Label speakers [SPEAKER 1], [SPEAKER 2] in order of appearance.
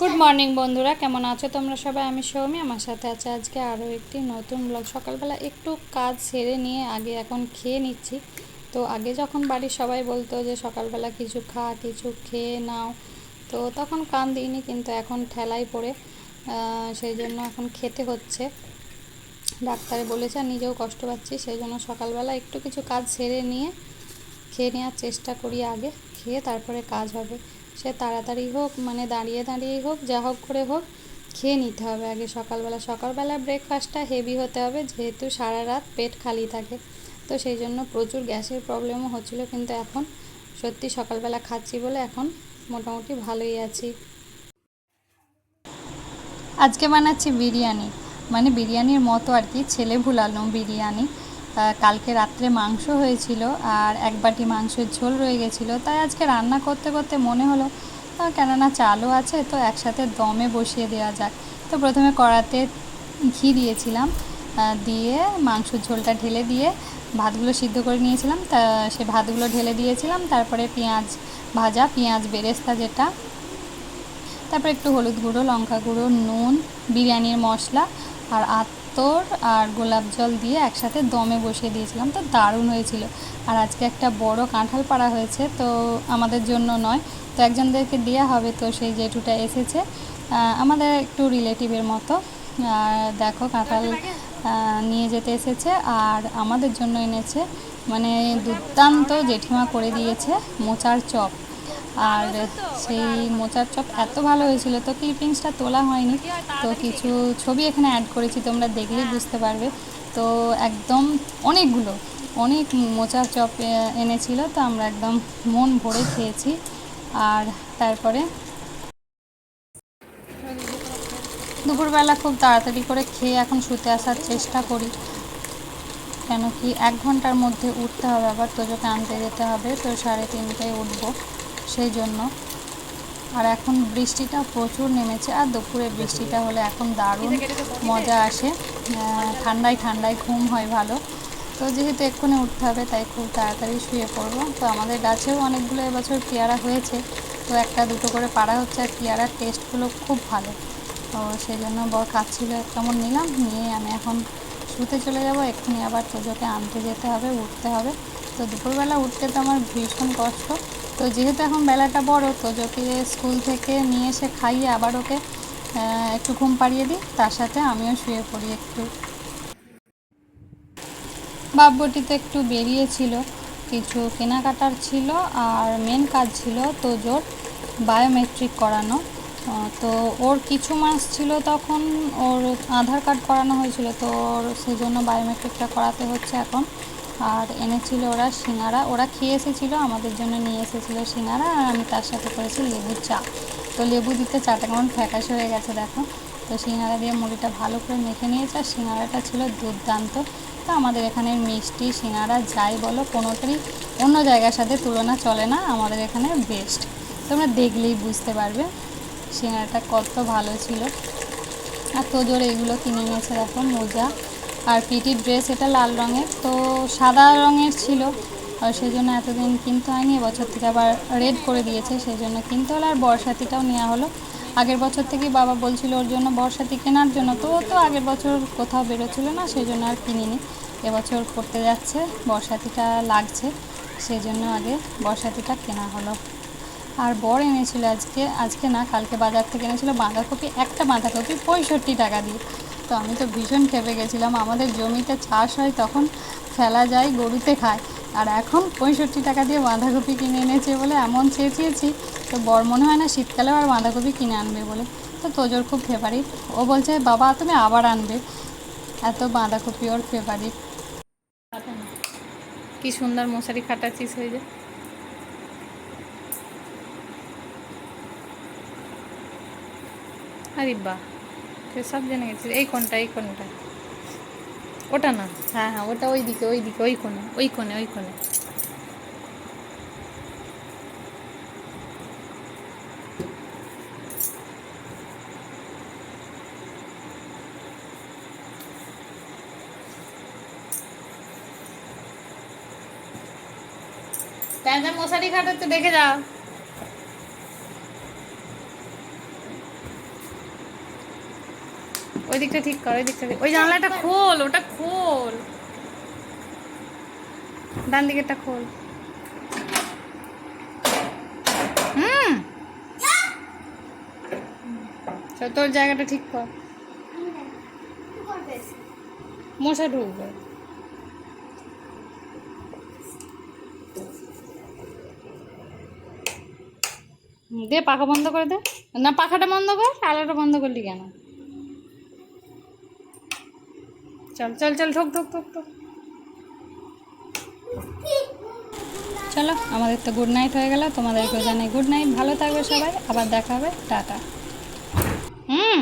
[SPEAKER 1] Good morning বন্ধুরা। কেমন আছো তোমরা সবাই? আমি সৌমি। আমার সাথে আছে আজকে আরও একটি নতুন ব্লগ সকালবেলা একটু কাজ সেরে নিয়ে আগে এখন খেয়ে নিচ্ছি। তো আগে যখন বাড়ির সবাই বলতো যে সকালবেলা কিছু খা, কিছু খেয়ে নাও, তো তখন কান দিইনি, কিন্তু এখন ঠেলাই পড়ে সেই জন্য এখন খেতে হচ্ছে। ডাক্তারে বলেছে নিজেও কষ্ট পাচ্ছি, সেই জন্য সকালবেলা একটু কিছু কাজ সেরে নিয়ে, খেয়ে নেওয়ার চেষ্টা করি আগে, খেয়ে তারপরে কাজ হবে। সে তাড়াতাড়ি হোক মানে দাঁড়িয়ে দাঁড়িয়েই হোক, যা হোক করে হোক, খেয়ে নিতে হবে। আগে সকালবেলা সকালবেলা ব্রেকফাস্টটা হেভি হতে হবে, যেহেতু সারা রাত পেট খালি থাকে। তো সেই জন্য প্রচুর গ্যাসের প্রবলেমও হচ্ছিল, কিন্তু এখন সত্যি সকালবেলা খাচ্ছি বলে এখন মোটামুটি ভালোই আছি। আজকে বানাচ্ছি বিরিয়ানি। মানে বিরিয়ানির মতো আর কি, ছেলে ভুলানো বিরিয়ানি। কালকে রাত্রে মাংস হয়েছিল আর এক বাটি মাংসের ঝোল রয়ে গেছিল। তাই আজকে রান্না করতে করতে মনে হলো কেননা চালও আছে, তো একসাথে দমে বসিয়ে দেওয়া যাক। তো প্রথমে কড়াতে ঘি দিয়েছিলাম দিয়ে মাংসের ঝোলটা ঢেলে দিয়ে ভাতগুলো সিদ্ধ করে নিয়েছিলাম। তা, সে ভাতগুলো ঢেলে দিয়েছিলাম, তারপরে পেঁয়াজ ভাজা, পেঁয়াজ বেরেস্তা যেটা, তারপরে একটু হলুদ গুঁড়ো, লঙ্কা গুঁড়ো, নুন, বিরিয়ানির মশলা আর আতর আর গোলাপ জল দিয়ে একসাথে দমে বসিয়ে দিয়েছিলাম। তো দারুণ হয়েছিল। আর আজকে একটা বড় কাঁঠাল পাড়া হয়েছে, তো আমাদের জন্য নয়, তো একজনদেরকে দেওয়া হবে। তো সেই জেঠুটা এসেছে আমাদের একটু রিলেটিভের মতো। দেখো কাঁঠাল নিয়ে যেতে এসেছে আর আমাদের জন্য এনেছে। মানে দুর্দান্ত জেঠিমা করে দিয়েছে মোচার চপ। আর সেই মোচার চপ এত ভালো হয়েছিল, তো ক্লিপিংসটা তোলা হয়নি। তো কিছু ছবি এখানে অ্যাড করেছি, তোমরা দেখলেই বুঝতে পারবে। তো একদম অনেকগুলো, অনেক মোচার চপ এনেছিল, তো আমরা একদম মন ভরে খেয়েছি। আর তারপরে দুপুরবেলা খুব তাড়াতাড়ি করে খেয়ে এখন শুতে আসার চেষ্টা করি। কেন কি এক ঘণ্টার মধ্যে উঠতে হবে, আবার তোজোকে আনতে যেতে হবে, তো সাড়ে তিনটায় উঠবো। সেই জন্য। আর এখন বৃষ্টিটা প্রচুর নেমেছে, আর দুপুরে বৃষ্টিটা হলে এখন দারুণ মজা আসে। ঠান্ডায় ঠান্ডায় ঘুম হয় ভালো। তো যেহেতু এক্ষুনি উঠতে হবে, তাই খুব তাড়াতাড়ি শুয়ে পড়ব। তো আমাদের গাছেও অনেকগুলো এবছর পেয়ারা হয়েছে, তো একটা দুটো করে পাড়া হচ্ছে, আর পেয়ারার টেস্টগুলো খুব ভালো। তো সেই জন্য বর খাচ্ছিল কেমন নিলাম, নিয়ে আমি এখন শুতে চলে যাব। এক্ষুনি আবার তোজোকে আনতে যেতে হবে, উঠতে হবে। তো দুপুরবেলা উঠতে তো আমার ভীষণ কষ্ট। তো যেহেতু এখন বেলাটা বড়, তো তোজোকে স্কুল থেকে নিয়ে এসে খাইয়ে আবার ওকে একটু ঘুম পাড়িয়ে দিই। তার সাথে আমিও শুয়ে পড়ি একটু। বাব্যটিতে একটু বেরিয়েছিল, কিছু কেনাকাটার ছিল আর মেন কাজ ছিল তো জোর বায়োমেট্রিক করানো তো ওর কিছু মাস ছিল তখন ওর আধার কার্ড করানো হয়েছিল, তো ওর সেই জন্য বায়োমেট্রিকটা করাতে হচ্ছে এখন। আর এনেছিল ওরা, সিঙ্গারা। ওরা খেয়ে এসেছিল, আমাদের জন্য নিয়ে এসেছিল সিঙ্গারা, আর আমি তার সাথে করেছি লেবুর চা। তো লেবু দিতে চাটা কেমন ফ্যাকাশে হয়ে গেছে দেখো। তো সিঙ্গারা দিয়ে মুড়িটা ভালো করে মেখে নিয়েছে, আর সিঙ্গারাটা ছিল দুর্দান্ত। তো আমাদের এখানে মিষ্টি, সিঙ্গারা, যাই বলো, কোনোটারই অন্য জায়গার সাথে তুলনা চলে না, আমাদের এখানে বেস্ট তোমরা দেখলেই বুঝতে পারবে সিঙ্গারাটা কত ভালো ছিল। আর তোজোর এগুলো কিনে নিয়েছে দেখো মোজা। আর পিটির ড্রেস এটা লাল রঙের। তো সাদা রঙের ছিল, আর সেই জন্য এতদিন কিনতে হয়নি। এবছর থেকে আবার রেড করে দিয়েছে সেই জন্য কিনতে হলো। আর বর্ষাতিটাও নেওয়া হলো। আগের বছর থেকেই বাবা বলছিল ওর জন্য বর্ষাতি কেনার জন্য। তো তো আগের বছর কোথাও বেরোচ্ছিল না সেই জন্য আর কিনিনি। এবছর করতে যাচ্ছে বর্ষাতিটা লাগছে সেই জন্য আগে বর্ষাতিটা কেনা হলো। আর বর এনেছিল আজকে আজকে না, কালকে বাজার থেকে এনেছিল বাঁধাকপি, একটা বাঁধাকপি পঁয়ষট্টি টাকা দিয়ে। তো আমি তো ভীষণ খেপে গেছিলাম। আমাদের জমিতে চাষ হয় তখন ফেলা যায়, গরুতে খায়। আর এখন পঁয়ষট্টি টাকা দিয়ে বাঁধাকপি কিনে এনেছে বলে এমন চেয়েছিয়েছি তো বর মনে হয় না শীতকালেও আর বাঁধাকপি কিনে আনবে বলে। তো তোজোর খুব ফেভারিট ও বলছে, বাবা, তুমি আবার আনবে। এত বাঁধাকপি ওর ফেভারিট কি সুন্দর মশারি খাটাচ্ছিস হয়ে যায় আরে বাহ। তুই সব জেনে গেছিস এই কোনটা এই কোনটা? ওটা না? হ্যাঁ হ্যাঁ ওটা ওই দিকে ওই দিকে ওই কোণে ওই কোণে। ওই কোণে মশারি খাটাচ্ছে, দেখে যা। ওই দিকটা ঠিক কর, ওই দিকটা ওই জানলাটা খোল, ওটা খোল। ডান দিকেরটা খোল। হুম। তোর জায়গাটা ঠিক কর। মশা ঢুকবে। দে, পাখা বন্ধ করে দে। না, পাখাটা বন্ধ কর, আলোটা বন্ধ করলি কেন? চল চল চল ঠোক ঠোক ঠোক ঢোক। চলো, আমাদের তো গুড নাইট হয়ে গেল। তোমাদেরকেও জানাই গুড নাইট ভালো থাকবে সবাই। আবার দেখা হবে। টাটা। হুম।